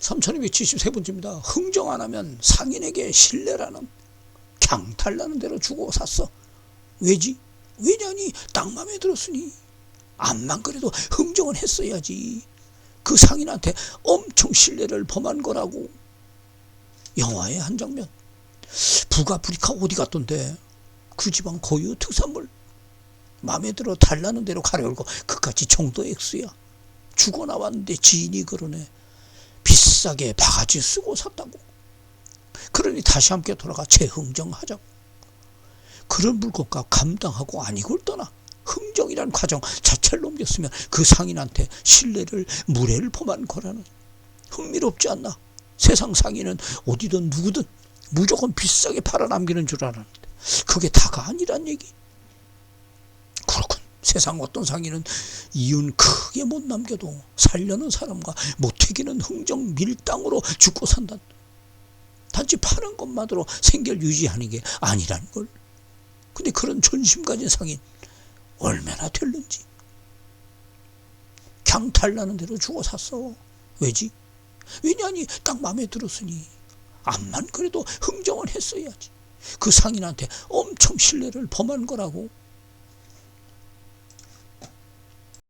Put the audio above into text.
3273번째입니다. 흥정 안 하면 상인에게 신뢰라는 강탈나는 대로 주고 샀어. 왜지? 왜냐니 딱 맘에 들었으니 암만 그래도 흥정은 했어야지. 그 상인한테 엄청 신뢰를 범한 거라고. 영화의 한 장면. 북아프리카 어디 갔던데 그 지방 고유 특산물 마음에 들어 달라는 대로 가려고 그까지 정도 액수야. 죽어 나왔는데 지인이 그러네. 비싸게 바가지 쓰고 샀다고. 그러니 다시 함께 돌아가 재흥정하자고. 그런 물건값 감당하고 아니걸 떠나 흥정이란 과정 자체를 넘겼으면 그 상인한테 신뢰를 무례를 범한 거라는 흥미롭지 않나? 세상 상인은 어디든 누구든 무조건 비싸게 팔아남기는 줄 알았는데 그게 다가 아니란 얘기. 세상 어떤 상인은 이윤 크게 못 남겨도 살려는 사람과 못 튀기는 흥정 밀당으로 죽고 산다. 단지 파는 것만으로 생계를 유지하는 게 아니라는 걸. 근데 그런 존심 가진 상인 얼마나 될는지. 강탈나는 대로 주고 샀어. 왜지? 왜냐니 딱 마음에 들었으니 암만 그래도 흥정을 했어야지. 그 상인한테 엄청 신뢰를 범한 거라고.